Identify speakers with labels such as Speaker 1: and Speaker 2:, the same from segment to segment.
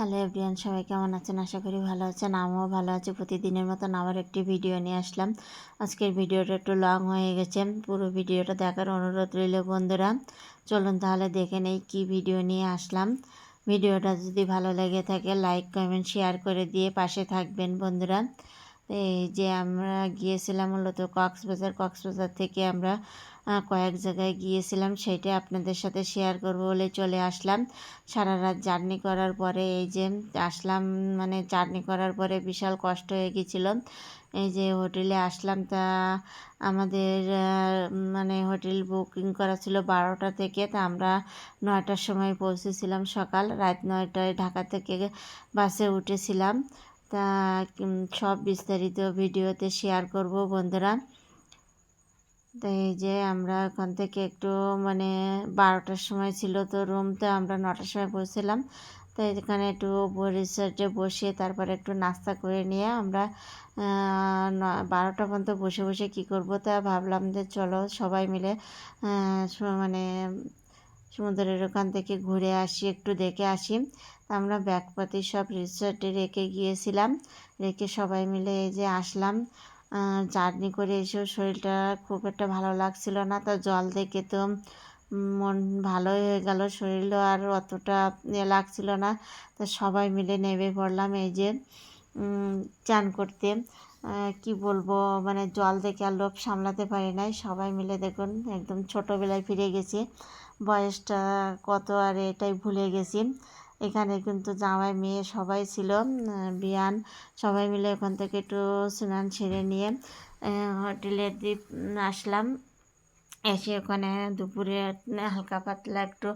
Speaker 1: Hello everyone সবাই কেমন আছেন? আশা করি ভালো আছেন। আমিও ভালো আছি। প্রতিদিনের মতন আবার একটি ভিডিও নিয়ে আসলাম। আজকের ভিডিওটা একটু লং হয়ে গেছে। পুরো ভিডিওটা দেখার অনুরোধ রইল বন্ধুরা। চলুন তাহলে দেখে নেই কী ভিডিও নিয়ে আসলাম। ভিডিওটা যদি ভালো লেগে থাকে লাইক কমেন্ট শেয়ার করে দিয়ে পাশে থাকবেন বন্ধুরা। এই যে আমরা গিয়েছিলাম মূলত কক্সবাজার কক্সবাজার থেকে আমরা কয়েক জায়গায় গিয়েছিলাম। সেটা আপনাদের সাথে শেয়ার করব বলে চলে আসলাম। সারা রাত জার্নি করার পরে এই যে আসলাম মানে জার্নি করার পরে বিশাল কষ্ট হয়ে গেছিল এই যে হোটেলে আসলাম, তা আমাদের মানে হোটেল বুকিং করা ছিল বারোটা থেকে। তা আমরা নয়টার সময় পৌঁছেছিলাম সকাল। রাত নয়টায় ঢাকা থেকে বাসে উঠেছিলাম। তা সব বিস্তারিত ভিডিওতে শেয়ার করব বন্ধুরা। তো এই যে আমরা ওখান থেকে একটু মানে বারোটার সময় ছিল তো রুম তো আমরা নটার সময় পৌঁছলাম তো এখানে একটু রিসর্টে বসে, তারপরে একটু নাস্তা করে নিয়ে আমরা বারোটা পর্যন্ত বসে বসে কি করব তা ভাবলাম যে চলো সবাই মিলে মানে সমুদ্রের ওখান থেকে ঘুরে আসি, একটু দেখে আসি। আমরা ব্যাগপাতি সব রিসর্টে রেখে গিয়েছিলাম। রেখে সবাই মিলে এই যে আসলাম। জার্নি করে এসেও শরীরটা খুব একটা ভালো লাগছিল না। তো জল দেখে তো মন ভালোই হয়ে গেল, শরীরও আর অতটা লাগছিল না। তো সবাই মিলে নেমে পড়লাম এই যে। চান করতে। কি বলব মানে জল দেখে আর লোভ সামলাতে পারি নাই। সবাই মিলে দেখুন, একদম ছোটোবেলায় ফিরে গেছি। বয়সটা কত আর এটাই ভুলে গেছি। এখানে কিন্তু জামাই মেয়ে সবাই ছিল বিয়ান, সবাই মিলে ওখান থেকে একটু স্নান ছেড়ে নিয়ে হোটেলের দ্বীপ আসলাম। এসে ওখানে দুপুরে হালকা পাতলা একটু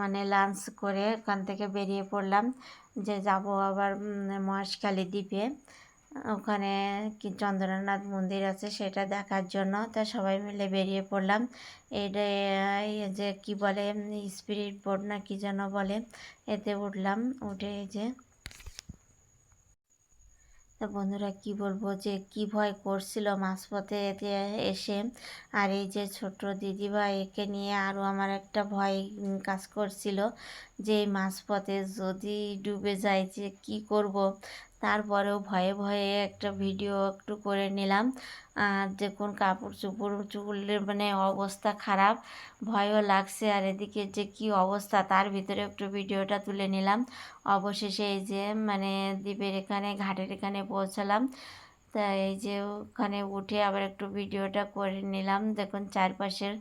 Speaker 1: মানে লাঞ্চ করে ওখান থেকে বেরিয়ে পড়লাম। যে যাব আবার মহেশখালী দ্বীপে। ওখানে কি চন্দ্রনাথ মন্দির আছে সেটা দেখার জন্য। তা সবাই মিলে বেরিয়ে পড়লাম। এটা যে কি বলে স্পিরিট বোর্ড না কি যেন বলে, এতে উঠলাম। উঠে যে বন্ধুরা কি বলব যে কি ভয় করছিল মাঝপথে এসে। আর এই যে ছোট দিদিভাই একে নিয়ে আরও আমার একটা ভয় কাজ করছিল যে এই মাঝপথে যদি ডুবে যায় যে কি করব। তারপরেও ভয়ে ভয়ে একটা ভিডিও একটু করে নিলাম। আর দেখুন কাপড় চুপড় চুলের মানে অবস্থা খারাপ, ভয়ও লাগছে। আর এদিকে যে কি অবস্থা, তার ভিতরে একটু ভিডিওটা তুলে নিলাম। অবশেষে এই যে মানে দ্বীপের এখানে, ঘাটের এখানে পৌঁছালাম। তা এই যে ওখানে উঠে আবার একটু ভিডিওটা করে নিলাম। দেখুন চারপাশের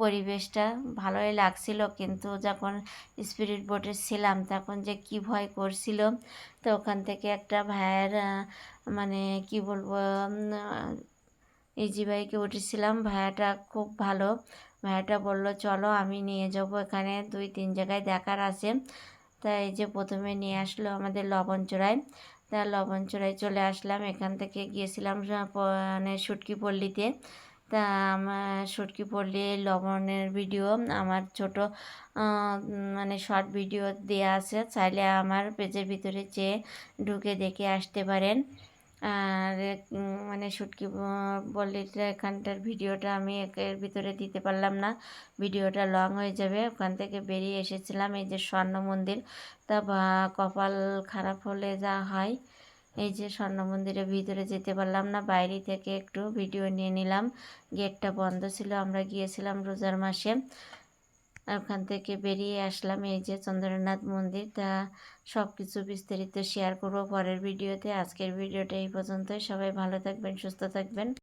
Speaker 1: পরিবেশটা ভালোই লাগছিল, কিন্তু যখন স্পিরিট বোটে ছিলাম তখন যে কি ভয় করছিল, তো ওখান থেকে একটা ভাইয়ের মানে কি বলব ইজি বাইকে উঠেছিলাম, ভাইয়াটা খুব ভালো। ভাইয়াটা বলল, চলো আমি নিয়ে যাব এখানে, দুই তিন জায়গায় দেখার আছে। তাই যে প্রথমে নিয়ে আসলো আমাদের লবণ লবণচূড়ায় তা চড়াই চলে আসলাম। এখান থেকে গিয়েছিলাম মানে সুটকি পল্লীতে। তা আমার সুটকি পল্লী লবণের ভিডিও, আমার ছোট মানে শর্ট ভিডিও দেওয়া আছে। চাইলে আমার পেজের ভিতরে চেয়ে ঢুকে দেখে আসতে পারেন। আর মানে শুটকি বললিটা এখানটার ভিডিওটা আমি এর ভিতরে দিতে পারলাম না। ভিডিওটা লং হয়ে যাবে। ওখান থেকে বেরিয়ে এসেছিলাম এই যে স্বর্ণ মন্দির। তা কপাল খারাপ হলে যা হয়, এই যে স্বর্ণ মন্দিরের ভিতরে যেতে পারলাম না। বাইরে থেকে একটু ভিডিও নিয়ে নিলাম। গেটটা বন্ধ ছিল। আমরা গিয়েছিলাম রোজার মাসে। ওখান থেকে বেরিয়ে আসলাম। এই যে চন্দ্রনাথ মন্দির, তা সব কিছু বিস্তারিত শেয়ার করব পরের ভিডিওতে আজকের ভিডিওটা এই পর্যন্তই। সবাই ভালো থাকবেন, সুস্থ থাকবেন।